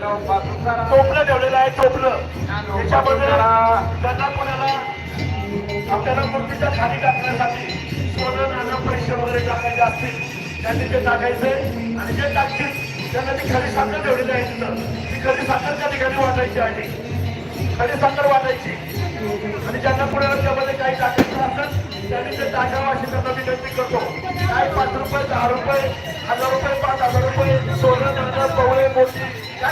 टोपलं ठेवलेलं आहे टोपलं. त्याच्यामध्ये त्यांना कोणाला? आपल्याला मूर्तीच्या खाली टाकण्यासाठी सोनं नाणं पैसे वगैरे टाकायचे असतील. त्यांनी ते टाकायचे आणि जे टाकतील त्यांना ती खरी साखर ठेवलेली आहे तिथं. ती खरी साखर त्या ठिकाणी वाटायची आहे. खरी साखर वाटायची. आणि ज्यांना कोणाला त्यामध्ये काही टाकायचं असेल त्यांनी ते टाकावं अशी त्यांना विनंती करतो. काय पाच रुपये दहा रुपये हजार रुपये पाच हजार रुपये सोनं नाणं पवळे मोठी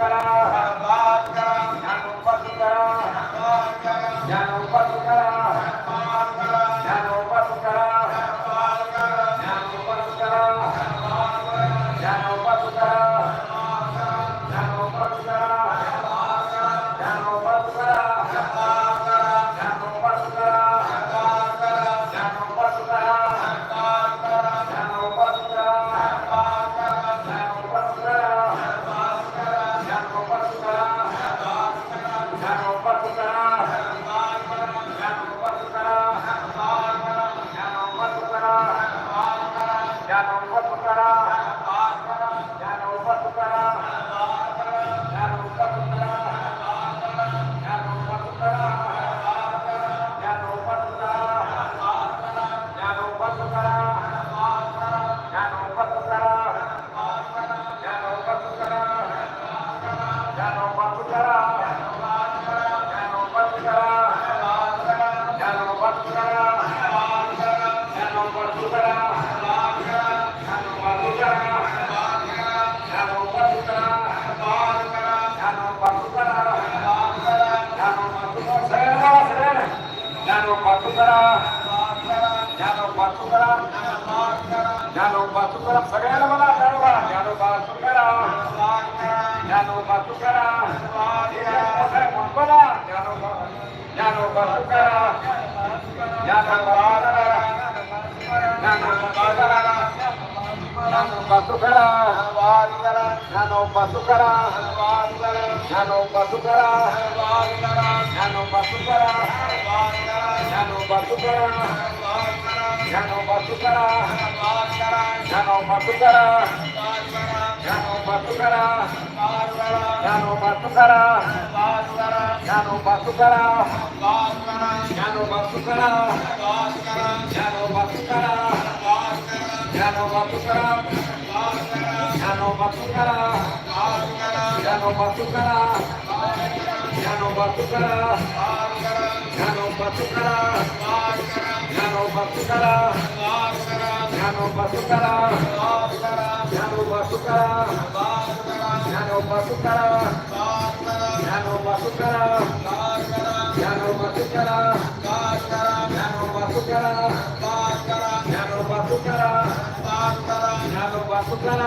para para জানো पाचुकरा जानो पाचुकरा जानो पाचुकरा सगळ्याला मला जाणवा जानो पाचुकरा जानो पाचुकरा म्हणला जानो जानो पाचुकरा जानो నన్నొబ్బ సుఖర వారిదర నన్నొబ్బ సుఖర వారిదర నన్నొబ్బ సుఖర వారిదర నన్నొబ్బ సుఖర వారిదర నన్నొబ్బ సుఖర వారిదర నన్నొబ్బ సుఖర వారిదర నన్నొబ్బ సుఖర వారిదర నన్నొబ్బ సుఖర వారిదర నన్నొబ్బ సుఖర వారిదర నన్నొబ్బ సుఖర బతుకరా బతుకరా బతుకరా బతుకరా బతుకరా బతుకరా బతుకరా బతుకరా బతుకరా బతుకరా భాస్కర జ్ఞానో భాస్కర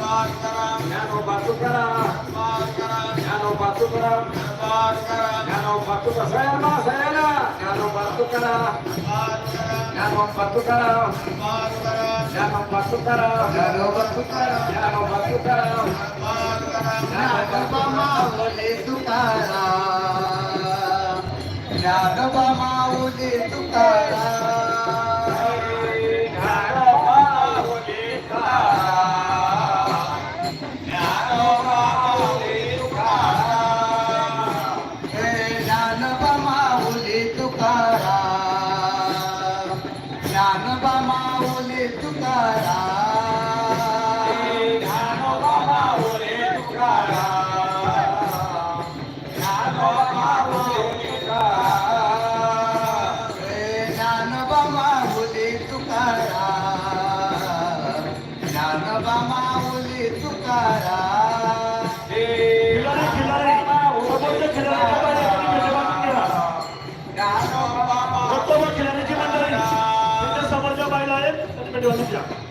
భాస్కర జ్ఞానో భాస్కర భాస్కర జ్ఞానో భాస్కర భాస్కర జ్ఞానో భాస్కర శయన శయన జ్ఞానో భాస్కర భాస్కర జ్ఞానం భాస్కర భాస్కర జ్ఞానం భాస్కర జ్ఞానో భాస్కర జ్ఞానో భాస్కర భాస్కర జ్ఞానోపమ Nana Bye.